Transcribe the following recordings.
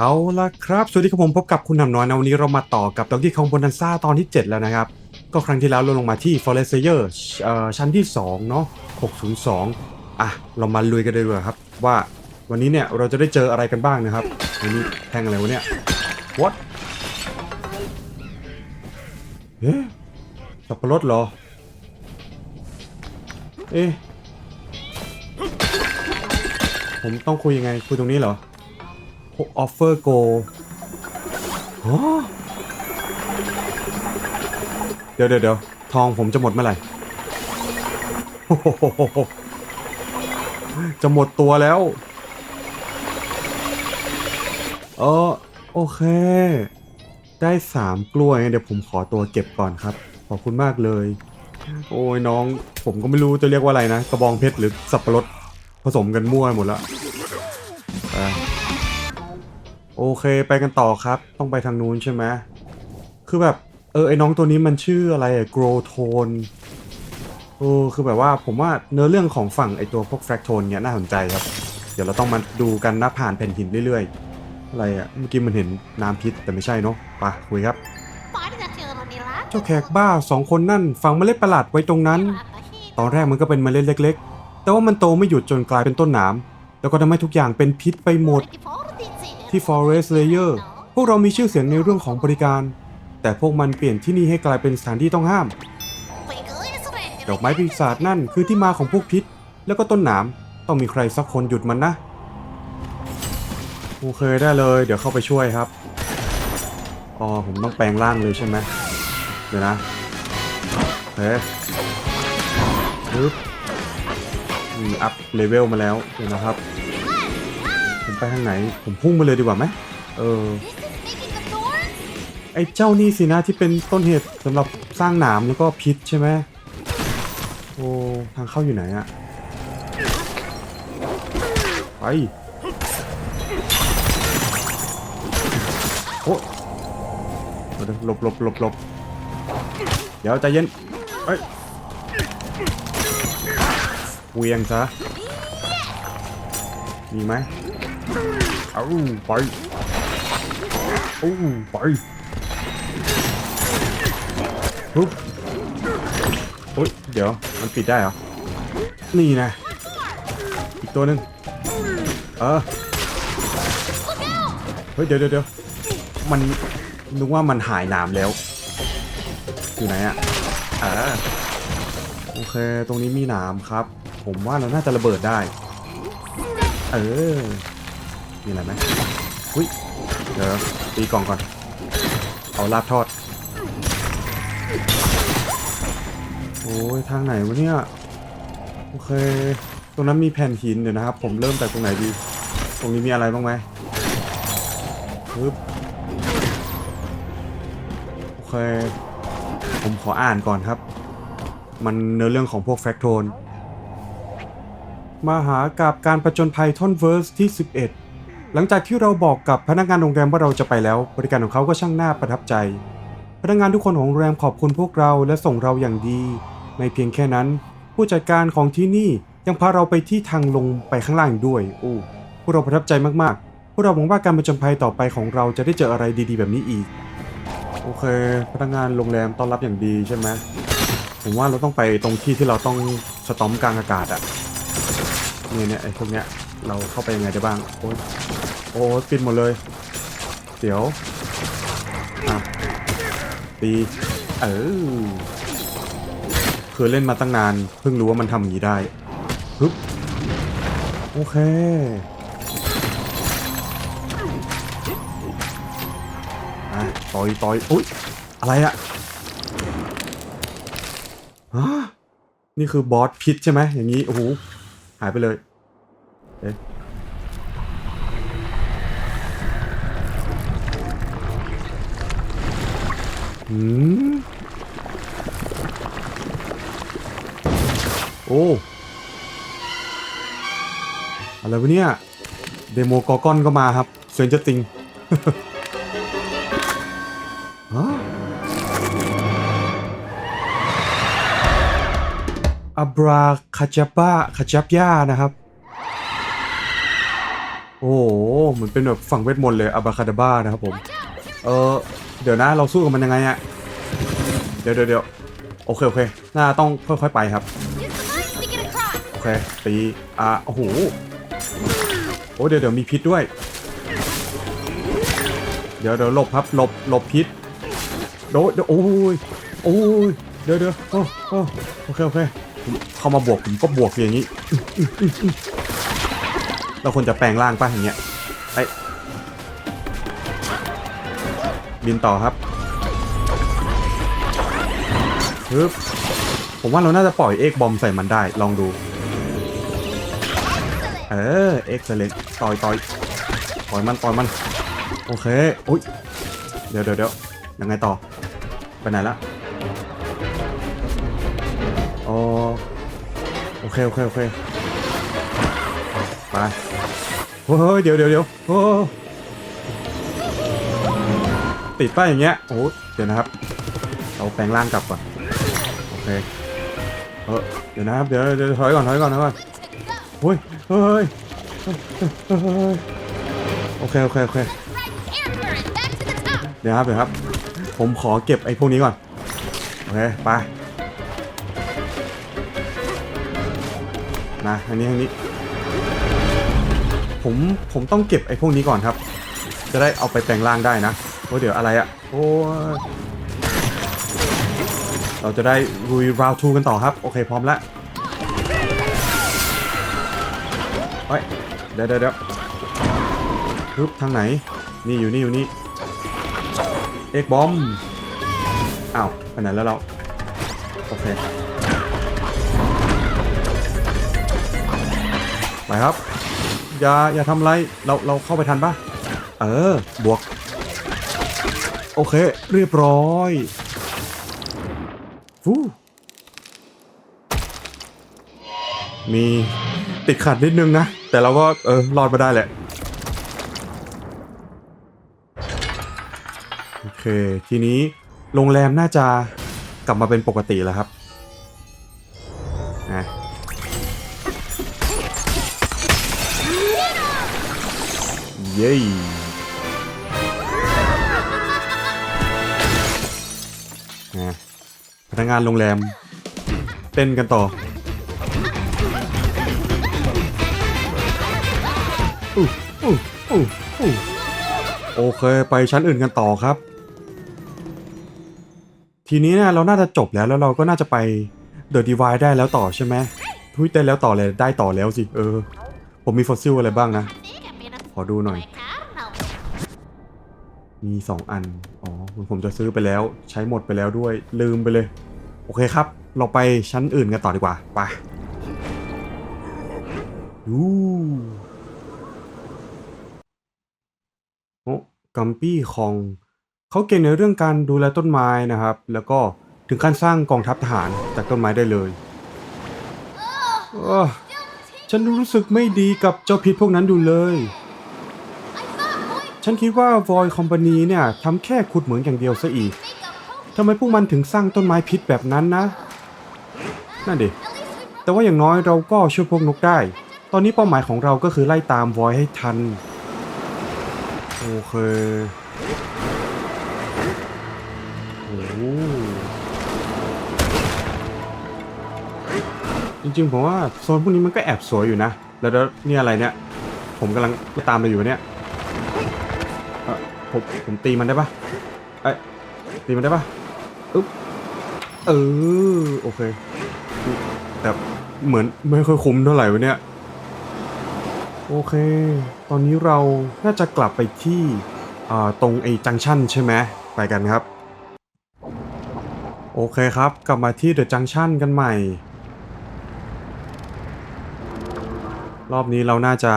เอาละครับ สวัสดีครับผมพบกับคุณหนำน้อยนะวันนี้เรามาต่อกับดอกกี้คองบนดันซ่าตอนที่ 7 แล้วนะครับ ก็ครั้งที่แล้วเราลงมาที่ Forest Slayer เอ่อชั้นที่ 2 เนาะ602 อะ เรามาลุยกันเลยดีกว่าครับ ว่าวันนี้เนี่ยเราจะได้เจออะไรกันบ้างนะครับวันนี้แทงอะไรวะเนี่ย what เอ๊ะสับปะรดเหรอ เอ๊ะผมต้องคุยยังไงคุยตรงนี้เหรอ ออฟเฟอร์โกเดี๋ยวเดี๋ยวเดี๋ยวทองผมจะหมดเมื่อไหร่ จะหมดตัวแล้ว เออโอเค ได้สามกล้วยงั้นเดี๋ยวผมขอตัวเก็บก่อนครับ ขอบคุณมากเลย โอ้ยน้อง ผมก็ไม่รู้จะเรียกว่าอะไรนะ กระบองเพชรหรือสับปะรดผสมกันมั่วหมดละ โอเคไปกันต่อครับ ต้องไปทางนู้นใช่ไหมคือแบบ เออไอ้น้องตัวนี้มันชื่ออะไรอะ grow tone โอ้คือแบบว่าผมว่าเนื้อเรื่องของฝั่งไอตัวพวก fractone เนี่ยน่าสนใจครับ เดี๋ยวเราต้องมาดูกันนะผ่านแผ่นหินเรื่อยๆ อะไรอะเมื่อกี้มันเห็นน้ำพิษแต่ไม่ใช่เนาะไปคุยครับ เจ้าแขกบ้าสองคนนั่นฝังเมล็ดประหลาดไว้ตรงนั้น ตอนแรกมันก็เป็นเมล็ดเล็ก ๆ แต่ว่ามันโตไม่หยุดจนกลายเป็นต้นหนามแล้วก็ทำให้ทุกอย่างเป็นพิษไปหมด ที่ Forest Layer พวกเรามีชื่อเสียงในเรื่องของบริการ แต่พวกมันเปลี่ยนที่นี่ให้กลายเป็นสถานที่ต้องห้าม ดอกไม้ปีศาจนั่นคือที่มาของพวกพิษ แล้วก็ต้นหนามต้องมีใครสักคนหยุดมันนะโอเคได้เลย เดี๋ยวเข้าไปช่วยครับอ๋อผมต้องแปลงร่างเลยใช่ไหมเดี๋ยวนะเฮ้ยปึ๊บอืมอัพเลเวลมาแล้วเดี๋ยวนะครับ ไปทางไหน ผมพุ่งไปเลยดีกว่าไหมเออ ไอ้เจ้านี่สินะที่เป็นต้นเหตุสำหรับสร้างหนามแล้วก็พิษใช่ไหมโอ้ทางเข้าอยู่ไหนอะไปโอ้หลบหลบหลบหลบเดี๋ยวใจเย็นเอ้ยเวียงซะมีไหม เอาไปเอาไปปุ๊บโอ๊ยเดี๋ยว มันปิดได้เหรอ นี่นะ อีกตัวหนึ่งเออ เฮ้ยเดี๋ยวเดี๋ยวเดี๋ยวมันนึกว่ามันหายน้ำแล้ว อยู่ไหนอะอ่าโอเค ตรงนี้มีนามครับ ผมว่าเราน่าจะระเบิดได้ เออ มีอะไรไหมอุ้ย เดี๋ยวตีกล่องก่อน เอาลาบทอด โอ้ย ทางไหนวะเนี่ย โอเค ตรงนั้นมีแผ่นหินเดี๋ยวนะครับ ผมเริ่มจากตรงไหนดี ตรงนี้มีอะไรบ้างไหมปึ๊บโอเค ผมขออ่านก่อนครับ มันเนื้อเรื่องของพวกแฟกโทนมาหากับการประจนภัยท่อนเวิร์สที่ 11 หลังจากที่เราบอกกับพนักงานโรงแรมว่าเราจะไปแล้ว บริการของเขาก็ช่างน่าประทับใจ พนักงานทุกคนของโรงแรมขอบคุณพวกเราและส่งเราอย่างดี ไม่เพียงแค่นั้น ผู้จัดการของที่นี่ยังพาเราไปที่ทางลงไปข้างล่างด้วยโอ้พวกเราประทับใจมากๆ พวกเราหวังว่าการประจนภัยต่อไปของเราจะได้เจออะไรดีๆ แบบนี้อีก โอเค พนักงานโรงแรมต้อนรับอย่างดีใช่ไหมผมว่าเราต้องไปตรงที่ที่เราต้องสตอมกลางอากาศอะเนี่ยเนี่ยไอ้พวกเนี้ยเราเข้าไปยังไงได้บ้างโอ้ย อ้ยปิดหมดเลย เดี๋ยวอะตีเออคือเล่นมาตั้งนาน เพิ่งรู้ว่ามันทำอย่างนี้ได้ฮึบโอเคอะต่อยต่อยอุ้ยอะไรอะฮะนี่คือบอสพิษใช่ไหมอย่างนี้ โอ้โห หายไปเลยเอ๊ะ หืมโอ้ อะไรวะเนี่ย เดโมกอกอนก็มาครับเซนจะติงฮะอับราคาจับบ้าคาจับย่านะครับ โอ้โหเหมือนเป็นแบบฝั่งเวทมนต์เลยอาบาคาดาบ้านะครับผม เออ เดี๋ยวนะเราสู้กับมันยังไงอะเดี๋ยวเดี๋ยวเดี๋ยวโอเคโอเคน่าต้องค่อยๆไปครับโอเคตีอ่าโอ้โหโอ้เดี๋ยวเดี๋ยวมีพิษด้วย เดี๋ยวเดี๋ยวหลบครับหลบหลบพิษโดเดี๋ยวโอ้ยโอ้ยเดี๋ยวเดี๋ยวโอ้โอ้โอเคโอเคเข้ามาบวกผมก็บวกอย่างนี้เราควรจะแปลงร่างป่ะอย่างเงี้ยไอ บินต่อครับฮึบผมว่าเราน่าจะปล่อยเอกบอมใส่มันได้ลองดู เออเอ็กซ์เลนต่อยต่อยต่อยมันต่อยมัน โอเคอุ้ยเดี๋ยวเดี๋ยวเดี๋ยวยังไงต่อ ไปไหนละอ๋อโอเคโอเคโอเคไปเฮ้ยเดี๋ยวเดี๋ยวเดี๋ยวโอ้ ติดป้ายอย่างเงี้ยโอ้เดี๋ยวนะครับเราแปลงร่างกลับก่อนโอเคเออเดี๋ยวนะครับเดี๋ยวเดี๋ยวถอยก่อนถอยก่อนถอยก่อนเฮ้ยเฮ้ยโอเคโอเคโอเคเดี๋ยวครับเดี๋ยวครับ ผมขอเก็บไอ้พวกนี้ก่อนโอเคไปมาทางนี้ทางนี้ผมผมต้องเก็บไอ้พวกนี้ก่อนครับ จะได้เอาไปแปลงร่างได้นะ โอ้เดี๋ยวอะไรอะโอ้เราจะได้ลุยราวทูกันต่อครับ โอเคพร้อมแล้วเฮ้ยเดี๋ยวเดี๋ยวฮึบทางไหน นี่อยู่นี่อยู่นี่ เอกบอม อ้าวไปไหนแล้วเรา โอเค ไปครับ อย่าอย่าทำไร เราเราเข้าไปทันปะเออ บวก โอเค เรียบร้อยฟูมีติดขัดนิดนึงนะ แต่เราก็เออรอดมาได้แหละ โอเค ทีนี้โรงแรมน่าจะกลับมาเป็นปกติแล้วครับนะเย้ นะพนักงานโรงแรม เต้นกันต่ออู้อู้อู้อู้โอเค ไปชั้นอื่นกันต่อครับ ทีนี้เนี่ยเราน่าจะจบแล้วแล้วเราก็น่าจะไปเดอะดีวายได้แล้วต่อใช่ไหมทุยเต้นแล้วต่อเลยได้ต่อแล้วสิ เออ ผมมีฟอสซิลอะไรบ้างนะ ขอดูหน่อย มีสองอัน อ๋อ ผมจะซื้อไปแล้ว ใช้หมดไปแล้วด้วย ลืมไปเลย โอเคครับ เราไปชั้นอื่นกันต่อดีกว่า ไปยูโอ้กัมปี้คอง เขาเก่งในเรื่องการดูแลต้นไม้นะครับ แล้วก็ถึงขั้นสร้างกองทัพทหารจากต้นไม้ได้เลยฉันรู้สึกไม่ดีกับเจ้าพิษพวกนั้นดูเลย ฉันคิดว่า Void Company เนี่ยทำแค่ขุดเหมืองอย่างเดียวซะอีกทำไมพวกมันถึงสร้างต้นไม้พิษแบบนั้นนะ นั่นดิ แต่ว่าอย่างน้อยเราก็ช่วยพวกนกได้ ตอนนี้เป้าหมายของเราก็คือไล่ตาม Void ให้ทัน โอเคโอ้จริงๆผมว่าโซนพวกนี้มันก็แอบสวยอยู่นะ แล้วแล้วนี่อะไรเนี่ย ผมกำลังตามเราอยู่เนี่ย ผมผมตีมันได้ปะเอ้ยตีมันได้ปะอึ๊บเออโอเค แต่เหมือนไม่ค่อยคุ้มเท่าไหร่วะเนี่ย โอเค ตอนนี้เราน่าจะกลับไปที่ตรงไอ้จังชันใช่ไหมไปกันครับ โอเคครับกลับมาที่เดอะจังชันกันใหม่ รอบนี้เราน่าจะ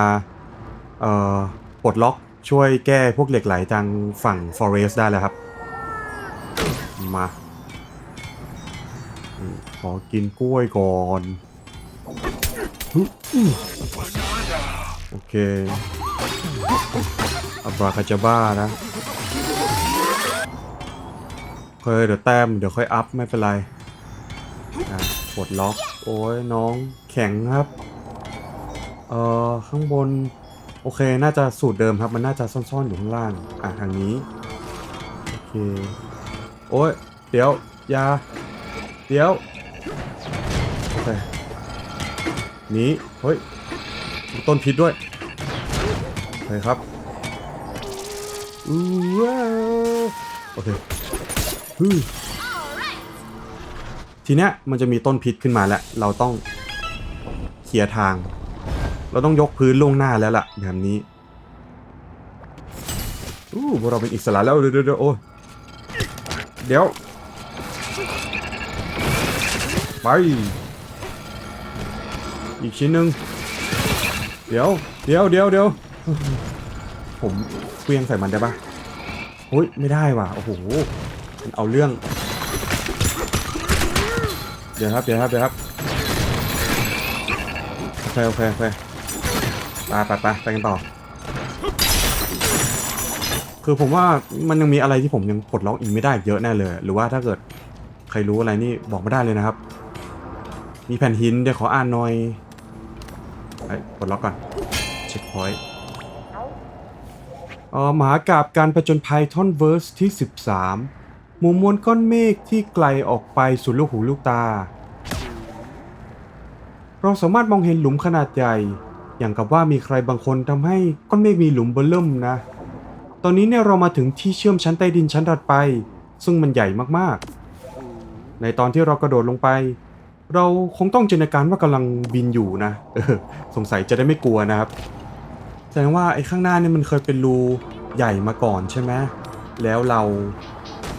ปลดล็อก ช่วยแก้พวกเหล็กไหลทางฝั่ง Forest ได้แล้วครับ มาขอกินกล้วยก่อนโอเคอับราคาจาบ้านะเคยเดี๋ยวแต้มเดี๋ยวค่อยอัพไม่เป็นไรปลดล็อก โอ้ยน้องแข็งครับ เอ่อ ข้างบน โอเค น่าจะสูตรเดิมครับ มันน่าจะซ่อนๆอยู่ข้างล่าง อะทางนี้ โอเค โอ้ย เดี๋ยว ยา เดี๋ยว โอเคหนี้ เฮ้ย ต้นพิษด้วยโอเคครับอู้ว้าวโอเคฮึทีเนี้ยมันจะมีต้นพิษขึ้นมาแล้ว เราต้องเคลียร์ทาง เราต้องยกพื้นล่วงหน้าแล้วล่ะแบบนี้อู้พวกเราเป็นอิสระแล้วเดี๋ยวเดี๋ยวโอ้ยเดี๋ยวไปอีกชิ้นหนึ่งเดี๋ยวเดี๋ยวเดี๋ยวเดี๋ยวผมเกวียงใส่มันได้ปะโอ้ยไม่ได้ว่ะโอ้โหมันเอาเรื่อง เดี๋ยวครับเดี๋ยวครับเดี๋ยวครับโอเคโอเคโอเค ไปไปไปไปกันต่อ คือผมว่ามันยังมีอะไรที่ผมยังปลดล็อกอีกไม่ได้เยอะแน่เลย หรือว่าถ้าเกิดใครรู้อะไรนี่บอกมาได้เลยนะครับ มีแผ่นหินเดี๋ยวขออ่านหน่อยไอ้ปลดล็อกก่อน เช็คพอยต์อ่อมหากาบการผจญภัยท่อนเวิร์สที่ 13 หมู่มวลก้อนเมฆที่ไกลออกไปสุดลูกหูลูกตา เราสามารถมองเห็นหลุมขนาดใหญ่ อย่างกับว่ามีใครบางคนทำให้ก้อนเมฆมีหลุมเบอร์เริ่มนะ ตอนนี้เนี่ยเรามาถึงที่เชื่อมชั้นใต้ดินชั้นถัดไป ซึ่งมันใหญ่มากๆ ในตอนที่เรากระโดดลงไป เราคงต้องจินตนาการว่ากำลังบินอยู่นะออสงสัยจะได้ไม่กลัวนะครับ แสดงว่าไอ้ข้างหน้าเนี่ยมันเคยเป็นรูใหญ่มาก่อนใช่ไหมแล้วเรา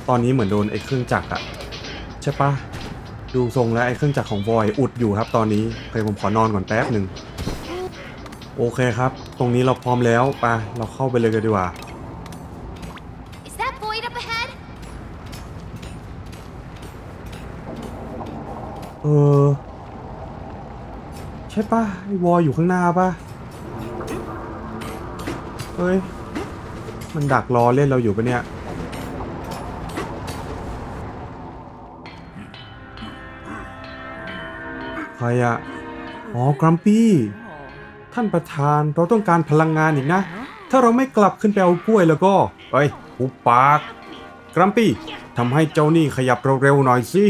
ตอนนี้เหมือนโดนไอ้เครื่องจักรอะใช่ปะดูทรงแล้วไอ้เครื่องจักรของวอยอุดอยู่ครับตอนนี้เคยผมขอนอนก่อนแป๊บหนึ่ง โอเคครับ ตรงนี้เราพร้อมแล้วไปเราเข้าไปเลยกันดีกว่า Is that void up ahead? เออ ใช่ปะไอ้วออยู่ข้างหน้าปะเฮ้ย มันดักรอเล่นเราอยู่ปะเนี่ย ใครอะอ๋อกรัมปี้ ท่านประธานเราต้องการพลังงานอีกนะ ถ้าเราไม่กลับขึ้นไปเอากล้วยแล้วก็เฮ้ยหุบปากกรัมปี้ทำให้เจ้านี่ขยับเร็วๆหน่อยสิ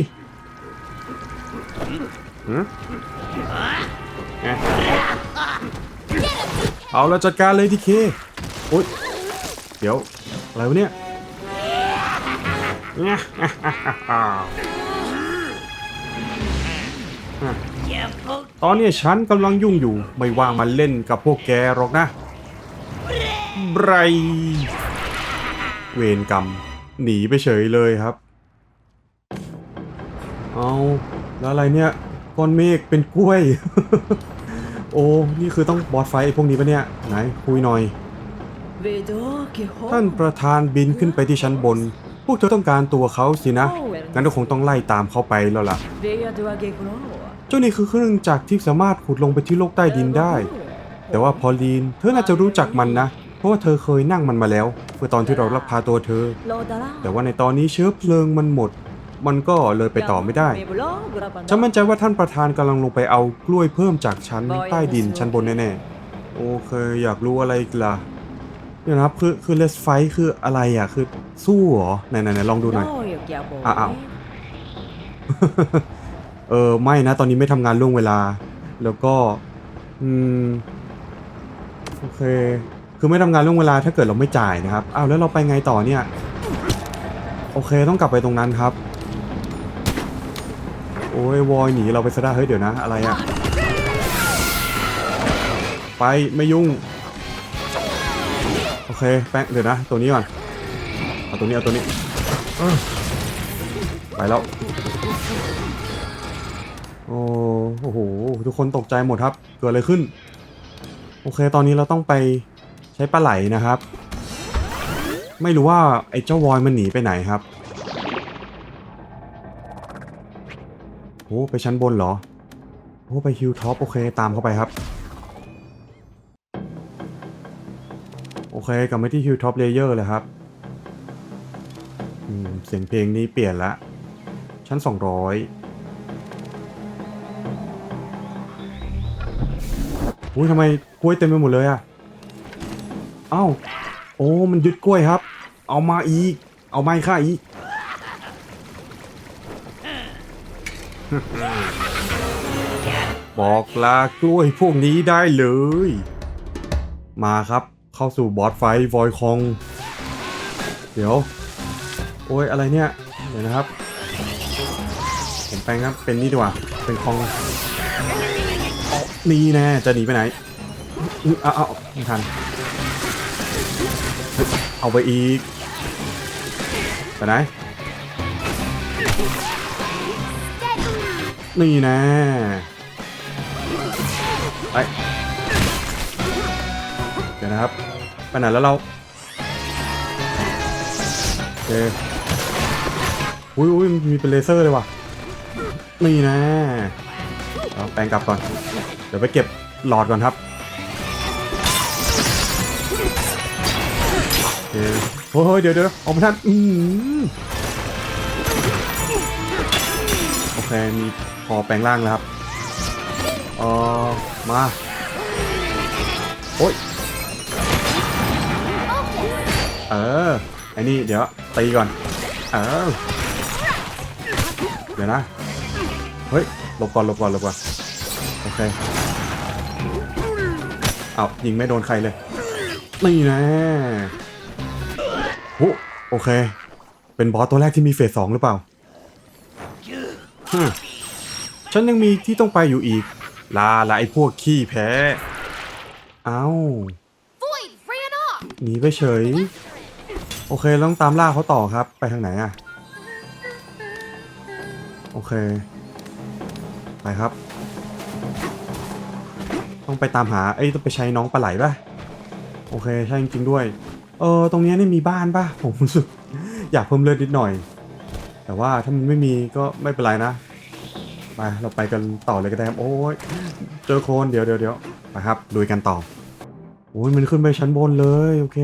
เอาแล้วจัดการเลยทีเคโอ๊ยเดี๋ยว อะไรวะเนี่ยเนี่ย ตอนนี้ฉันกำลังยุ่งอยู่ไม่ว่างมาเล่นกับพวกแกหรอกนะไบรเวรกรรม หนีไปเฉยเลยครับ เอาแล้วอะไรเนี่ยก้อนเมฆเป็นกล้วย โอ้ นี่คือต้องบอสไฟไอ้พวกนี้ปะเนี่ย ไหนคุยหน่อย ท่านประธานบินขึ้นไปที่ชั้นบน พวกเธอต้องการตัวเขาสินะ งั้นก็คงต้องไล่ตามเขาไปแล้วล่ะ จ้านี่คือเครื่องจักรที่สามารถขุดลงไปที่โลกใต้ดินได้ แต่ว่าพอลีน เธอน่าจะรู้จักมันนะ เพราะว่าเธอเคยนั่งมันมาแล้ว เมื่อตอนที่เราลักพาตัวเธอ แต่ว่าในตอนนี้เชื้อเพลิงมันหมด มันก็เลยไปต่อไม่ได้ ฉันมั่นใจว่าท่านประธานกำลังลงไปเอากล้วยเพิ่มจากชั้นใต้ดินชั้นบนแน่ๆ โอเค อยากรู้อะไรอีกล่ะเดี๋ยวนะครับคือคือเลสไฟคืออะไรอะคือสู้เหรอไหนๆๆลองดูหน่อยอะอ้าว เออไม่นะ ตอนนี้ไม่ทำงานล่วงเวลา แล้วก็ อืม โอเค คือไม่ทำงานล่วงเวลาถ้าเกิดเราไม่จ่ายนะครับ อ้าวแล้วเราไปไงต่อเนี่ย โอเคต้องกลับไปตรงนั้นครับ โอ้ยวอยหนีเราไปซะได้เฮ้ยเดี๋ยวนะ อะไรอะไปไม่ยุ่ง โอเคแป้งเดี๋ยวนะ ตัวนี้ก่อน เอาตัวนี้เอาตัวนี้ ไปแล้ว โอ้โห ทุกคนตกใจหมดครับ เกิดอะไรขึ้น โอเค ตอนนี้เราต้องไปใช้ปลาไหลนะครับ ไม่รู้ว่าไอ้เจ้าวอยมันหนีไปไหนครับโอ้ไปชั้นบนเหรอ โอ้ไปฮิลท็อปโอเค ตามเข้าไปครับ โอเคกลับมาที่ฮิลท็อปเลเยอร์เลยครับอืมเสียงเพลงนี้เปลี่ยนละ ชั้น 200 อุ้ยทำไมกล้วยเต็มไปหมดเลยอะเอ้า โอ้ มันยึดกล้วยครับ เอามาอีก เอาไม้ค่าอีก บอกลากล้วยพวกนี้ได้เลย มาครับ เข้าสู่บอสไฟวอยคอง เดี๋ยว โอ้ย อะไรเนี่ย เดี๋ยวนะครับ ผมแปลงครับ เป็นนี่ดีกว่า เป็นคอง นี่แน่จะหนีไปไหนอื้อเอาเอาไม่ทัน เอาไปอีก ไปไหน นี่แน่ไปเดี๋ยวนะครับ ไปไหนแล้วเราโอเคอุ้ยอุ้ยมีเป็นเลเซอร์เลยว่ะ นี่นะเอาแปลงกลับก่อน ดี๋ยวไปเก็บหลอดก่อนครับโอเคเฮ้ยเดี๋ยวเดี๋ยวออกมาท่านอืมโอเค มีพอแปลงร่างแล้วครับ เออมา โอ้ย เออไอ้นี่เดี๋ยวตีก่อน เออ เดี๋ยวนะ เฮ้ย หลบก่อน หลบก่อน หลบก่อน โอเค เอายิงไม่โดนใครเลยนี่นะโอ้โอเค เป็นบอสตัวแรกที่มีเฟสสองหรือเปล่าฮึมฉันยังมีที่ต้องไปอยู่อีก ลาละไอ้พวกขี้แพ้ เอ้า Void ran off. หนีไปเฉย โอเคต้องตามล่าเขาต่อครับ ไปทางไหนอะโอเค ไปครับ ต้องไปตามหาเอ้ยต้องไปใช้น้องปลาไหลป่ะโอเคใช่จริงๆด้วย เออตรงเนี้ยนี่มีบ้านป่ะผมรู้สึก อยากเพิ่มเลือดนิดหน่อย แต่ว่าถ้ามันไม่มีก็ไม่เป็นไรนะไปเราไปกันต่อเลยก็ได้ครับโอ้ยเจอโคลนเดี๋ยวเดี๋ยวเดี๋ยวไปครับลุยกันต่อโอ้ยมันขึ้นไปชั้นบนเลยโอเค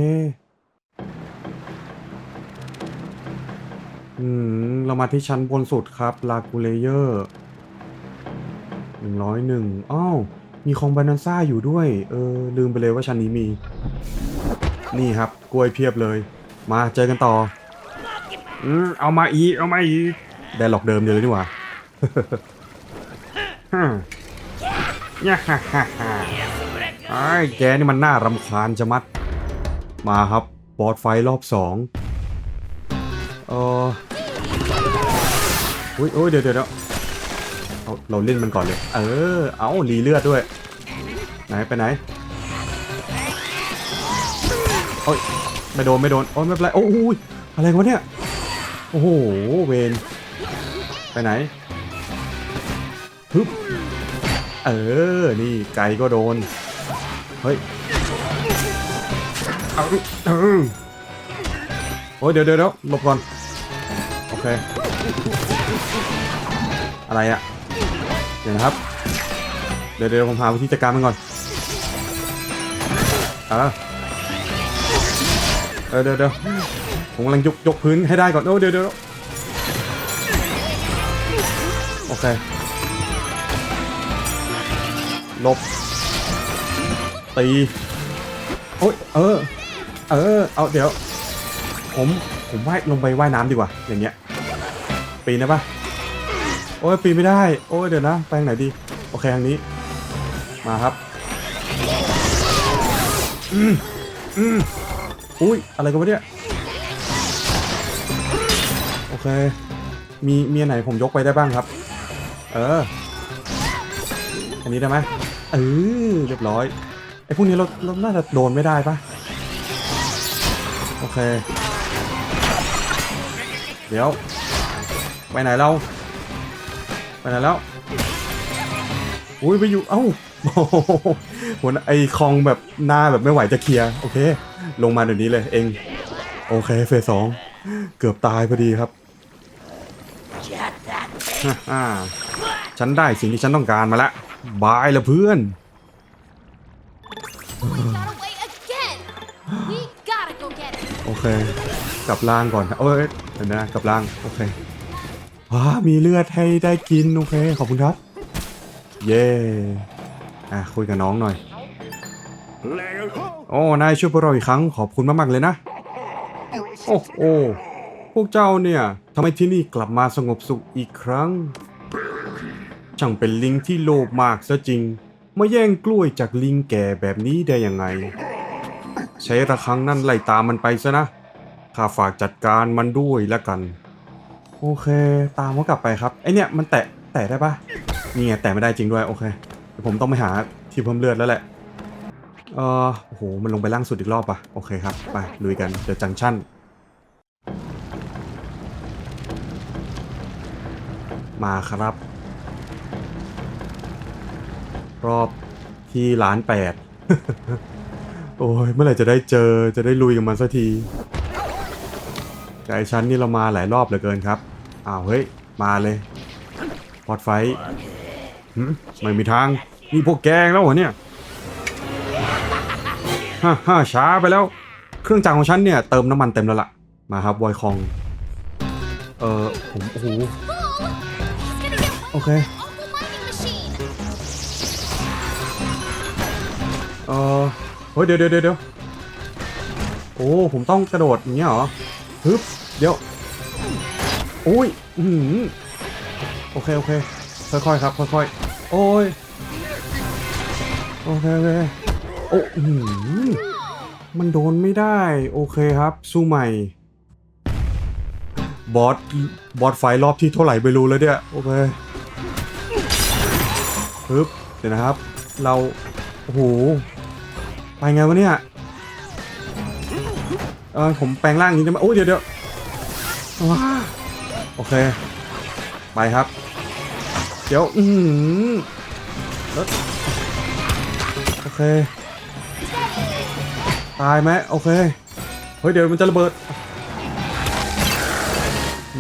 อืมเรามาที่ชั้นบนสุดครับลากูเลเยอร์หนึ่งร้อยหนึ่งอ้าว มีคองบานาซ่าอยู่ด้วย เออ ลืมไปเลยว่าชั้นนี้มี นี่ครับ กล้วยเพียบเลย มาเจอกันต่ออืมเอามาอีเอามาอีได้หลอกเดิมเดียวเลยนี่หว่าฮึ่มเนี่ยฮ่าฮ่าฮ่าไอ้แกนี่มันน่ารำคาญจะมัด มาครับ บอสไฟรอบสองเอออุ้ยโอ้ยเดี๋ยวเดี๋ยว เราเราเล่นมันก่อนเลย เออ เอารีเลือดด้วย ไหนไปไหนโอ้ยไม่โดนไม่โดนโอ้ยไม่เป็นไรโอ้ยอะไรวะเนี่ยโอ้โหเวนไปไหนฮึบเออ นี่ไก่ก็โดน เฮ้ยเอาเออโอ้ยเดี๋ยวเดี๋ยวเดี๋ยวหลบก่อน โอเค อะไรอะ ดี๋ยวนะครับ เดี๋ยวเดี๋ยวผมหาวิธีจัดการมันก่อนเออเอเดี๋ยวเดี๋ยวผมกำลังยกยกพื้นให้ได้ก่อนโอ้เดี๋ยวเดี๋ยวโอเคหลบตีโอ้ยเออ เออ เอาเดี๋ยว ผม ผมว่ายลงไปว่ายน้ำดีกว่า อย่างเงี้ย ปีนได้ปะ โอ้ยปีนไม่ได้ โอ้ยเดี๋ยวนะไปทางไหนดี โอเคทางนี้ มาครับ อืมอืมอุ้ย อะไรกันวะเนี่ย โอเค มีมีอันไหนผมยกไปได้บ้างครับ เออ อันนี้ได้ไหมเออเรียบร้อย ไอ้พวกนี้เราเราน่าจะโดนไม่ได้ปะโอเค เดี๋ยว ไปไหนเรา ไปไหนแล้วอุ้ยไปอยู่เอ้าโอ้โหหัวหน้าไอคองแบบหน้าแบบไม่ไหวจะเคลียร์โอเค ลงมาเดี๋ยวนี้เลยเอง โอเคเฟสสองเกือบตายพอดีครับฮ่าฉันได้สิ่งที่ฉันต้องการมาแล้วบายละเพื่อนโอเคกลับล่างก่อนเอ้ยเดี๋ยวนะกลับล่างโอเค ว้ามีเลือดให้ได้กิน โอเค ขอบคุณครับ เย่อะคุยกับน้องหน่อย โอ้ นายช่วยพวกเราอีกครั้ง ขอบคุณมากๆเลยนะ โอ้โอ้พวกเจ้าเนี่ยทำไมที่นี่กลับมาสงบสุขอีกครั้ง ช่างเป็นลิงที่โลภมากซะจริง มาแย่งกล้วยจากลิงแก่แบบนี้ได้ยังไง ใช้ระฆังนั่นไล่ตามมันไปซะนะ ข้าฝากจัดการมันด้วยแล้วกัน โอเค ตามเขากลับไปครับไอเนี่ยมันแตะแตะได้ปะนี่ไงแตะไม่ได้จริงด้วยโอเคเดี๋ยวผมต้องไปหาที่เพิ่มเลือดแล้วแหละเออโอ้โหมันลงไปล่างสุดอีกรอบปะโอเคครับไปลุยกันเดี๋ยวจังชั่นมาครับ รอบที่ล้านแปดโอ้ยเมื่อไหร่จะได้เจอจะได้ลุยกับมันสักที ไอชั้นนี่เรามาหลายรอบเหลือเกินครับอ้าวเฮ้ยมาเลยพอดไฟหไม่มีทางนี่พวกแกงแล้วเหรอเนี่ยฮ่าฮ่าช้าไปแล้ว เครื่องจักรของฉันเนี่ยเติมน้ำมันเต็มแล้วล่ะ มาครับวอยคอง เออผมโอ้โหโอเคเออเฮ้ยเดี๋ยวเดี๋ยวเดี๋ยวเดี๋ยวโอ้ผมต้องกระโดดอย่างเงี้ยเหรอฮึบ เดี๋ยวโอ้ยอือหือโอเคโอเคค่อยๆครับค่อยๆโอ้ยโอเคโอเคโอ้หือมันโดนไม่ได้ โอเคครับ สู้ใหม่ บอสบอสไฟรอบที่เท่าไหร่ไม่รู้แล้วเนี่ย โอเคฮึบเดี๋ยวนะครับ เรา โอ้โห ไปไงวะเนี่ย เออผมแปลงร่างอย่างนี้ได้ไหมโอ้ยเดี๋ยวเดี๋ยว ว้าโอเค ไปครับ เดี๋ยว อือหือแล้วโอเค ตายไหมโอเค เฮ้ย เดี๋ยวมันจะระเบิด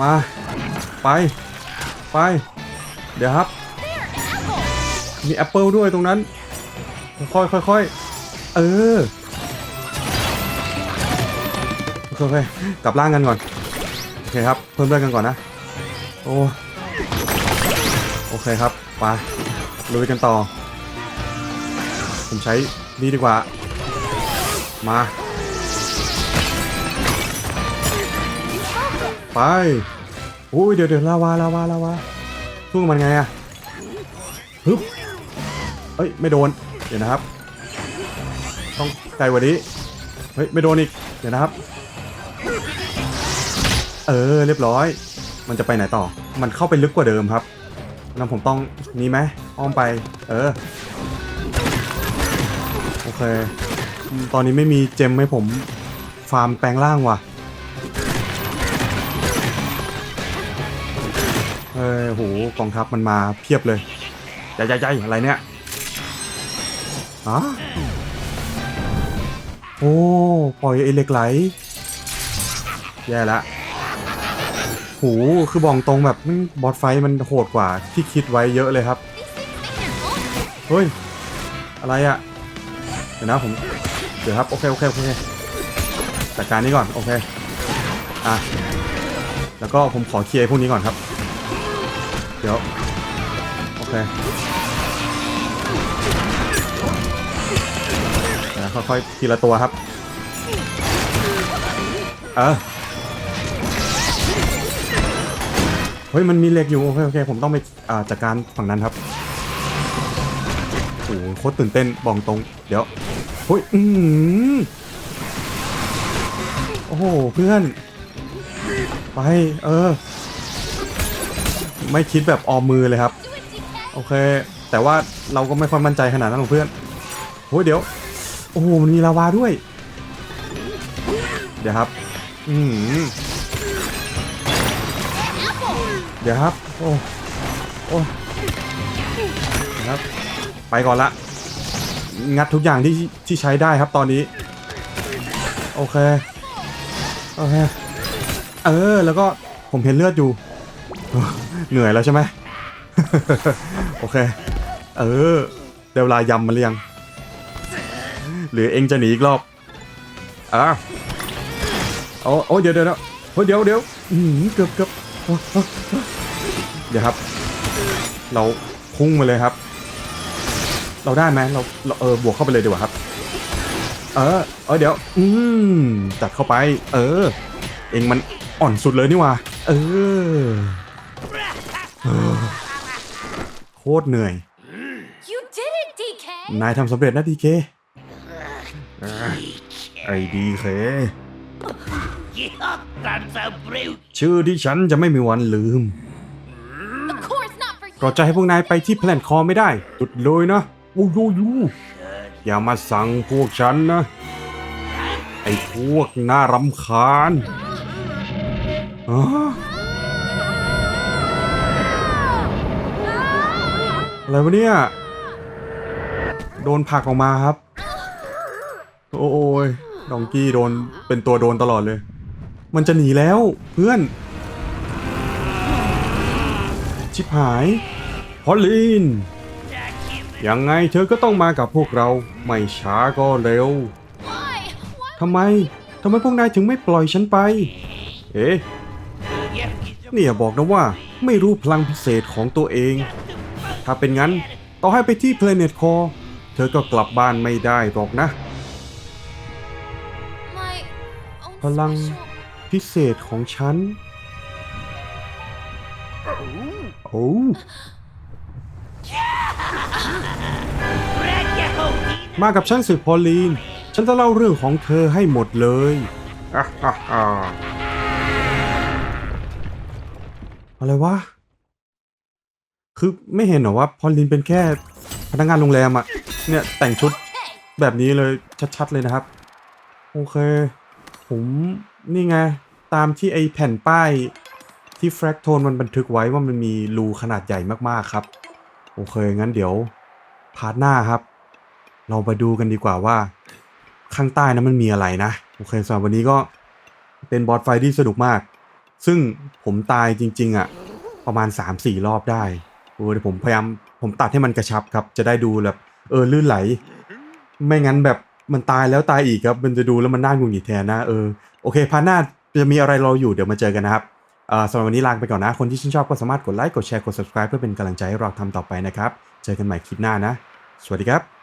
มา ไป ไป เดี๋ยวครับ มีแอปเปิลด้วยตรงนั้น ค่อยค่อยๆเออโอเคโอเค กลับร่างกันก่อน อเคครับ เพิ่มเลือดกันก่อนนะ โอ้ โอเคครับไปลุยกันต่อ ผมใช้นี่ดีกว่า มา ไปโอ้ยเดี๋ยวเดี๋ยวลาวาลาวาลาวาสู้กับมันไงอะฮึบเฮ้ย ไม่โดน เดี๋ยวนะครับ ต้องไกลกว่านี้ เฮ้ย ไม่โดนอีก เดี๋ยวนะครับ เออเรียบร้อย มันจะไปไหนต่อ มันเข้าไปลึกกว่าเดิมครับงั้นผมต้องนี้ไหมอ้อมไป เออ โอเค ตอนนี้ไม่มีเจมให้ผมฟาร์มแปลงร่างว่ะเฮ้ยโหกองทัพมันมาเพียบเลยใหญ่ใหญ่อะไรเนี่ยฮะโอ้ ปล่อยไอเหล็กไหล แย่ละ โหคือบอกตรงแบบมันบอสไฟมันโหดกว่าที่คิดไว้เยอะเลยครับ เฮ้ย อะไรอะเดี๋ยวนะผม เดี๋ยวครับ โอเค โอเค โอเคจัดการนี้ก่อน โอเค อะ แล้วก็ผมขอเคลียร์พวกนี้ก่อนครับ เดี๋ยว โอเคเดี๋ยวค่อยๆทีละตัวครับ เออ เฮ้ยมันมีเหล็กอยู่ โอเคโอเคผมต้องไปจัดการฝั่งนั้นครับโอ้โหโคตรตื่นเต้นบอกตรง เดี๋ยวเฮ้ยอือหือโอ้โหเพื่อน ไปเออ ไม่คิดแบบออมมือเลยครับ โอเค แต่ว่าเราก็ไม่ค่อยมั่นใจขนาดนั้นหรอกเพื่อนโอ้ยเดี๋ยวโอ้โหมันมีลาวาด้วย เดี๋ยวครับ อือ ดี๋ยวครับ โอ้โอ้เดี๋ยวครับ ไปก่อนละ งัดทุกอย่างที่ที่ใช้ได้ครับตอนนี้ โอเค โอเค เออ แล้วก็ผมเห็นเลือดอยู่ เหนื่อยแล้วใช่ไหม โอเค เออ เดี๋ยวลายำมาหรือยังหรือเองจะหนีอีกรอบอะโอ้โอ้เดี๋ยวเดี๋ยวเดี๋ยวเฮ้ยเดี๋ยวเดี๋ยวหือเกือบเกือบ เดี๋ยวครับ เราพุ่งมาเลยครับ เราได้ไหมเราเราเออบวกเข้าไปเลยดีกว่าครับ เออเออเดี๋ยว อืมจัดเข้าไป เออ เองมันอ่อนสุดเลยนี่หว่าเออเออโคตรเหนื่อย You did it, DK! นายทำสำเร็จนะดีเคไอ้ดีเค That's a brute. ชื่อที่ฉันจะไม่มีวันลืม Of course not for ก็ you! จะให้พวกนายไปที่แพลนคอไม่ได้จุดเลยนะโอ้ยยูอย่ามาสั่งพวกฉันนะ ไอ้พวกน่ารำคาญอ๋ออะไรวะเนี่ย โดนผลักออกมาครับ โอ้ยดองกี้โดนเป็นตัวโดนตลอดเลย มันจะหนีแล้วเพื่อน ชิบหายพอลลีนยังไงเธอก็ต้องมากับพวกเรา ไม่ช้าก็เร็ว Why? Why? ทำไม ทำไมพวกนายถึงไม่ปล่อยฉันไป เอ๊ะ เนี่ยบอกนะว่าไม่รู้พลังพิเศษของตัวเอง ถ้าเป็นงั้น ต่อให้ไปที่ Planet Core เธอก็กลับบ้านไม่ได้หรอกนะ My own พลัง special พิเศษของฉัน โอ้มากับฉันสิพอลลีน ฉันจะเล่าเรื่องของเธอให้หมดเลยอะอะอะอะไรวะ คือไม่เห็นหรอว่าพอลลีนเป็นแค่พนักงานโรงแรมอะเนี่ยแต่งชุดแบบนี้เลยชัดๆเลยนะครับ โอเค ผมนี่ไง ตามที่ไอแผ่นป้าย ที่แฟกโทนมันบันทึกไว้ว่ามันมีรูขนาดใหญ่มากๆครับ โอเค งั้นเดี๋ยวพาร์ทหน้าครับ เรามาดูกันดีกว่าว่า ข้างใต้นั้นมันมีอะไรนะ โอเคสำหรับวันนี้ก็เป็นบอสไฟที่สนุกมาก ซึ่งผมตายจริง ๆอะ ประมาณ 3-4 รอบได้โอ้เดี๋ยวผมพยายามผมตัดให้มันกระชับครับ จะได้ดูแบบเออลื่นไหล ไม่งั้นแบบมันตายแล้วตายอีกครับ มันจะดูแล้วมันน่าหงุดหงิดแทนนะเออโอเคพาร์ทหน้าจะมีอะไรรออยู่เดี๋ยวมาเจอกันนะครับ สำหรับวันนี้ลาไปก่อนนะ คนที่ชื่นชอบก็สามารถกดไลค์ กดแชร์ กด subscribe เพื่อเป็นกำลังใจให้เราทำต่อไปนะครับ เจอกันใหม่คลิปหน้านะ สวัสดีครับ